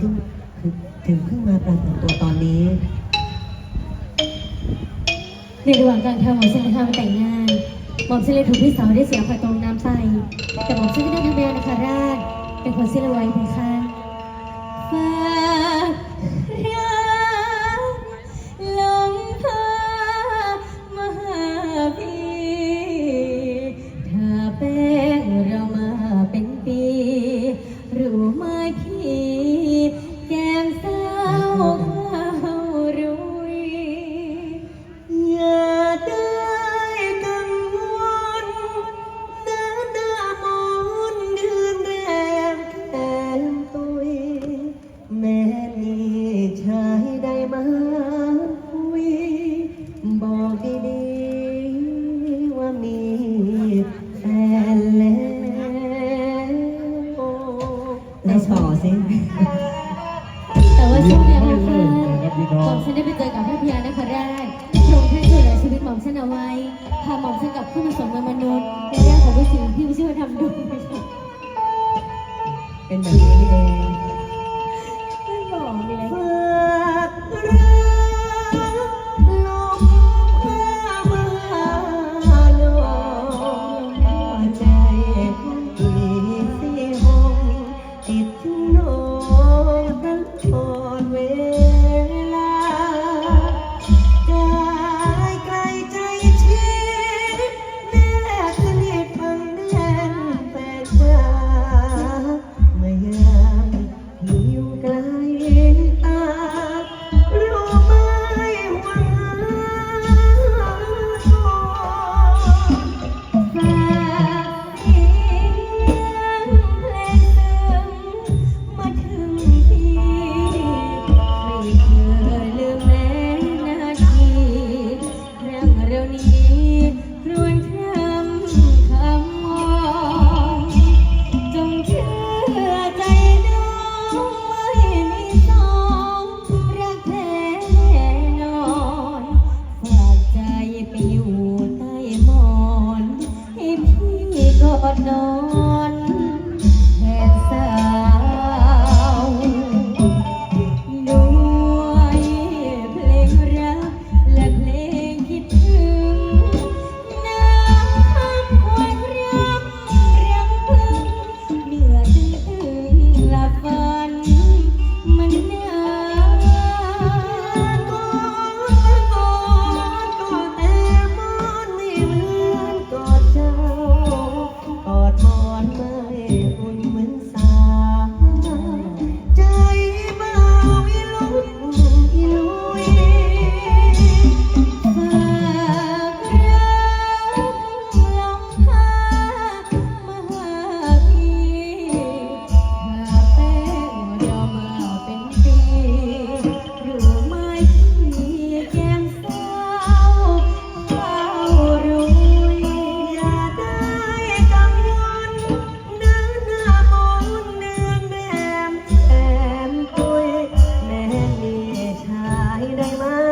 ถึงถึงเพิ่งมาปรากฏตัวตอนนี้ ในระหว่างการทำหมอมฉันทำแต่งงานหมอมฉัลยถูกพี่สาวได้เสียขวัตรงน้ำไป แต่หมอมฉันก็ได้ทำงานนะคะราชเป็นคนเสียไวยคุณค่ะ Konsere bir Yeah. ที่ได้มา